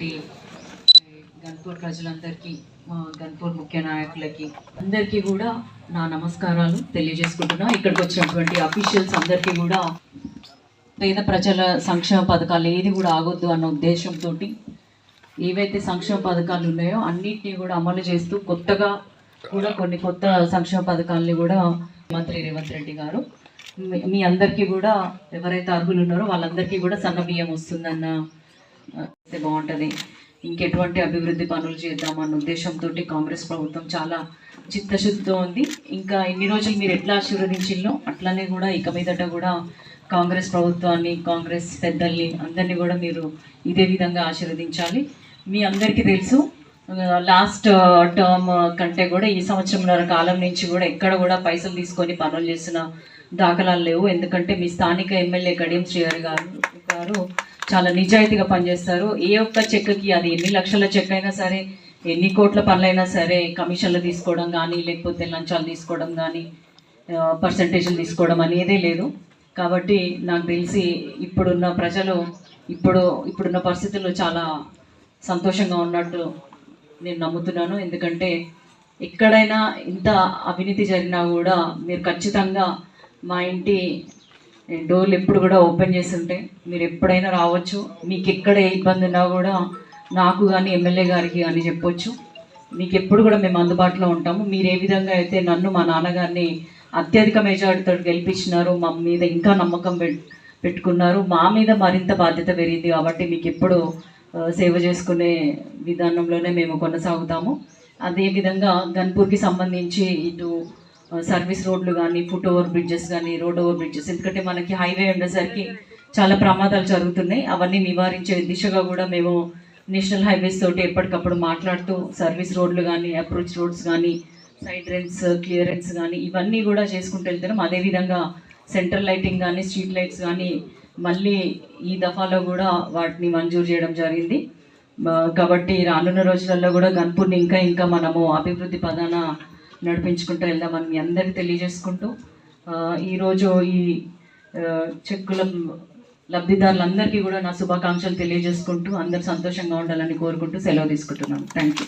ఈ గన్పూర్ ప్రజలందరికీ మా గన్పూర్ ముఖ్య నాయకులకి అందరికీ కూడా నా నమస్కారాలు తెలియజేసుకుంటున్నా. ఇక్కడికి వచ్చినటువంటి అఫీషియల్స్ అందరికీ కూడా పేద ప్రజల సంక్షేమ పథకాలు ఏది కూడా ఆగొద్దు అన్న ఉద్దేశంతో ఏవైతే సంక్షేమ పథకాలు ఉన్నాయో అన్నిటినీ కూడా అమలు చేస్తూ కొత్తగా కూడా కొన్ని కొత్త సంక్షేమ పథకాలని కూడా మంత్రి రేవంత్ రెడ్డి గారు మీ- అందరికీ కూడా ఎవరైతే అర్హులు ఉన్నారో వాళ్ళందరికీ కూడా సన్న బియ్యం వస్తుందన్న బాగుంటుంది. ఇంకెటువంటి అభివృద్ధి పనులు చేద్దామన్న ఉద్దేశంతో కాంగ్రెస్ ప్రభుత్వం చాలా చిత్తశుద్ధితో ఉంది. ఇంకా ఇన్ని రోజులు మీరు ఎట్లా ఆశీర్వదించిల్లో? అట్లనే కూడా ఇక మీదట కూడా కాంగ్రెస్ ప్రభుత్వాన్ని కాంగ్రెస్ పెద్దల్ని అందరినీ కూడా మీరు ఇదే విధంగా ఆశీర్వదించాలి. మీ అందరికీ తెలుసు లాస్ట్ టర్మ్ కంటే కూడా ఈ సంవత్సరంన్నర కాలం నుంచి కూడా ఎక్కడ కూడా పైసలు తీసుకొని పనులు చేసిన దాఖలాలు లేవు. ఎందుకంటే మీ స్థానిక ఎమ్మెల్యే కడియం శ్రీహరి గారు గారు చాలా నిజాయితీగా పనిచేస్తారు. ఏ ఒక్క చెక్కి అది ఎన్ని లక్షల చెక్ అయినా సరే ఎన్ని కోట్ల పనులైనా సరే కమిషన్లు తీసుకోవడం కానీ లేకపోతే లంచాలు తీసుకోవడం కానీ పర్సంటేజ్లు తీసుకోవడం అనేదే లేదు. కాబట్టి నాకు తెలిసి ఇప్పుడున్న ప్రజలు ఇప్పుడు ఇప్పుడున్న పరిస్థితుల్లో చాలా సంతోషంగా ఉన్నట్టు నేను నమ్ముతున్నాను. ఎందుకంటే ఎక్కడైనా ఇంత అవినీతి జరిగినా కూడా మీరు ఖచ్చితంగా మా ఇంటి డోర్లు ఎప్పుడు కూడా ఓపెన్ చేసి ఉంటాయి మీరు ఎప్పుడైనా రావచ్చు. మీకు ఎక్కడ ఏ ఇబ్బంది ఉన్నా కూడా నాకు కానీ ఎమ్మెల్యే గారికి కానీ చెప్పొచ్చు. మీకు ఎప్పుడు కూడా మేము అందుబాటులో ఉంటాము. మీరు ఏ విధంగా అయితే నన్ను మా నాన్నగారిని అత్యధిక మెజారిటీతో గెలిపించినారు మా మీద ఇంకా నమ్మకం పెట్టుకున్నారు. మా మీద మరింత బాధ్యత పెరిగింది కాబట్టి మీకు ఎప్పుడు సేవ చేసుకునే విధానంలోనే మేము కొనసాగుతాము. అదేవిధంగా గన్పూర్కి సంబంధించి ఇటు సర్వీస్ రోడ్లు కానీ ఫుట్ ఓవర్ బ్రిడ్జెస్ కానీ రోడ్ ఓవర్ బ్రిడ్జెస్ ఎందుకంటే మనకి హైవే ఉండేసరికి చాలా ప్రమాదాలు జరుగుతున్నాయి. అవన్నీ నివారించే దిశగా కూడా మేము నేషనల్ హైవేస్ తోటి ఎప్పటికప్పుడు మాట్లాడుతూ సర్వీస్ రోడ్లు కానీ అప్రోచ్ రోడ్స్ కానీ సైడ్ రెన్స్ క్లియరెన్స్ కానీ ఇవన్నీ కూడా చేసుకుంటూ వెళ్తున్నాం. అదేవిధంగా సెంట్రల్ లైటింగ్ కానీ స్ట్రీట్ లైట్స్ కానీ మళ్ళీ ఈ దఫాలో కూడా వాటిని మంజూరు చేయడం జరిగింది. కాబట్టి రానున్న రోజులలో కూడా గన్పూర్ని ఇంకా ఇంకా మనము అభివృద్ధి పదాన నడిపించుకుంటూ వెళ్దామని మీ అందరికీ తెలియజేసుకుంటూ ఈరోజు ఈ చెక్కుల లబ్ధిదారులందరికీ కూడా నా శుభాకాంక్షలు తెలియజేసుకుంటూ అందరు సంతోషంగా ఉండాలని కోరుకుంటూ సెలవు తీసుకుంటున్నాను. Thank you